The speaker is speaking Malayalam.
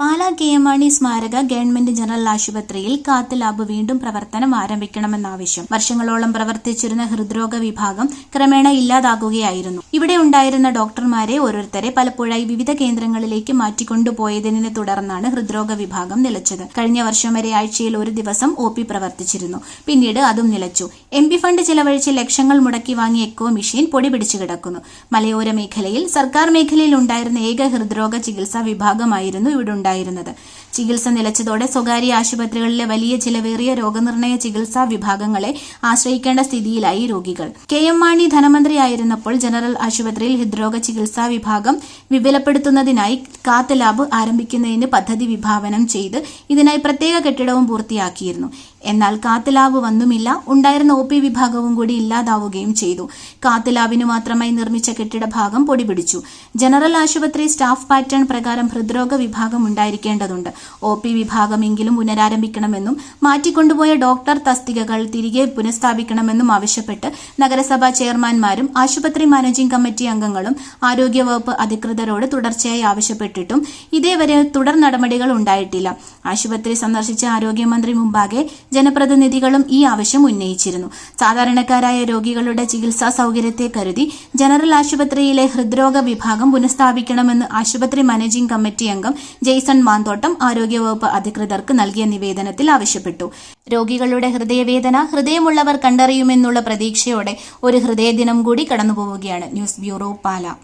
പാലാ കെ എം മാണി സ്മാരക ഗവൺമെന്റ് ജനറൽ ആശുപത്രിയിൽ കാത്ത് ലാബ് വീണ്ടും പ്രവർത്തനം ആരംഭിക്കണമെന്നാവശ്യം. വർഷങ്ങളോളം പ്രവർത്തിച്ചിരുന്ന ഹൃദ്രോഗ വിഭാഗം ക്രമേണ ഇല്ലാതാകുകയായിരുന്നു. ഇവിടെ ഉണ്ടായിരുന്ന ഡോക്ടർമാരെ ഓരോരുത്തരെ പലപ്പോഴായി വിവിധ കേന്ദ്രങ്ങളിലേക്ക് മാറ്റിക്കൊണ്ടുപോയതിനെ തുടർന്നാണ് ഹൃദ്രോഗ വിഭാഗം നിലച്ചത്. കഴിഞ്ഞ വർഷം വരെ ആഴ്ചയിൽ ഒരു ദിവസം ഒ പി പ്രവർത്തിച്ചിരുന്നു. പിന്നീട് അതും നിലച്ചു. എം പി ഫണ്ട് ചിലവഴിച്ച് ലക്ഷങ്ങൾ മുടക്കി വാങ്ങിയ എക്കോ മെഷീൻ പൊടി പിടിച്ചു കിടക്കുന്നു. മലയോര മേഖലയിൽ സർക്കാർ മേഖലയിൽ ഉണ്ടായിരുന്ന ഏക ഹൃദ്രോഗ ചികിത്സാ വിഭാഗമായിരുന്നു ഇവിടെ ഉണ്ടായിരുന്നത്. ചികിത്സ നിലച്ചതോടെ സ്വകാര്യ ആശുപത്രികളിലെ വലിയ ചിലവേറിയ രോഗനിർണയ ചികിത്സാ വിഭാഗങ്ങളെ ആശ്രയിക്കേണ്ട സ്ഥിതിയിലായി രോഗികൾ. കെ എം മാണി ധനമന്ത്രിയായിരുന്നപ്പോൾ ജനറൽ ആശുപത്രിയിൽ ഹൃദ്രോഗ ചികിത്സാ വിഭാഗം വിപുലപ്പെടുത്തുന്നതിനായി കാത്ത് ലാബ് ആരംഭിക്കുന്നതിന് പദ്ധതി വിഭാവനം ചെയ്ത് ഇതിനായി പ്രത്യേക കെട്ടിടവും പൂർത്തിയാക്കിയിരുന്നു. എന്നാൽ കാത്തലാവ് വന്നുമില്ല. ഉണ്ടായിരുന്ന ഒ പി വിഭാഗവും കൂടി ഇല്ലാതാവുകയും ചെയ്തു. കാത്തലാവിന് മാത്രമായി നിർമ്മിച്ച കെട്ടിട ഭാഗം പൊടിപിടിച്ചു. ജനറൽ ആശുപത്രി സ്റ്റാഫ് പാറ്റേൺ പ്രകാരം ഹൃദ്രോഗ വിഭാഗം ഉണ്ടായിരിക്കേണ്ടതുണ്ട്. ഒ പി വിഭാഗമെങ്കിലും പുനരാരംഭിക്കണമെന്നും മാറ്റിക്കൊണ്ടുപോയ ഡോക്ടർ തസ്തികകൾ തിരികെ പുനഃസ്ഥാപിക്കണമെന്നും ആവശ്യപ്പെട്ട് നഗരസഭാ ചെയർമാൻമാരും ആശുപത്രി മാനേജിംഗ് കമ്മിറ്റി അംഗങ്ങളും ആരോഗ്യവകുപ്പ് അധികൃതരോട് തുടർച്ചയായി ആവശ്യപ്പെട്ടിട്ടും ഇതേവരെ തുടർ നടപടികൾ ഉണ്ടായിട്ടില്ല. ആശുപത്രി സന്ദർശിച്ച ആരോഗ്യമന്ത്രി മുമ്പാകെ ജനപ്രതിനിധികളും ഈ ആവശ്യം ഉന്നയിച്ചിരുന്നു. സാധാരണക്കാരായ രോഗികളുടെ ചികിത്സാ സൗകര്യത്തെ കരുതി ജനറൽ ആശുപത്രിയിലെ ഹൃദ്രോഗ വിഭാഗം പുനഃസ്ഥാപിക്കണമെന്ന് ആശുപത്രി മാനേജിംഗ് കമ്മിറ്റി അംഗം ജെയ്സൺ മാന്തോട്ടം ആരോഗ്യവകുപ്പ് അധികൃതർക്ക് നൽകിയ നിവേദനത്തിൽ ആവശ്യപ്പെട്ടു. രോഗികളുടെ ഹൃദയവേദന ഹൃദയമുള്ളവർ കണ്ടറിയുമെന്നുള്ള പ്രതീക്ഷയോടെ ഒരു ഹൃദയദിനം കൂടി കടന്നുപോവുകയാണ്. ന്യൂസ് ബ്യൂറോ പാല.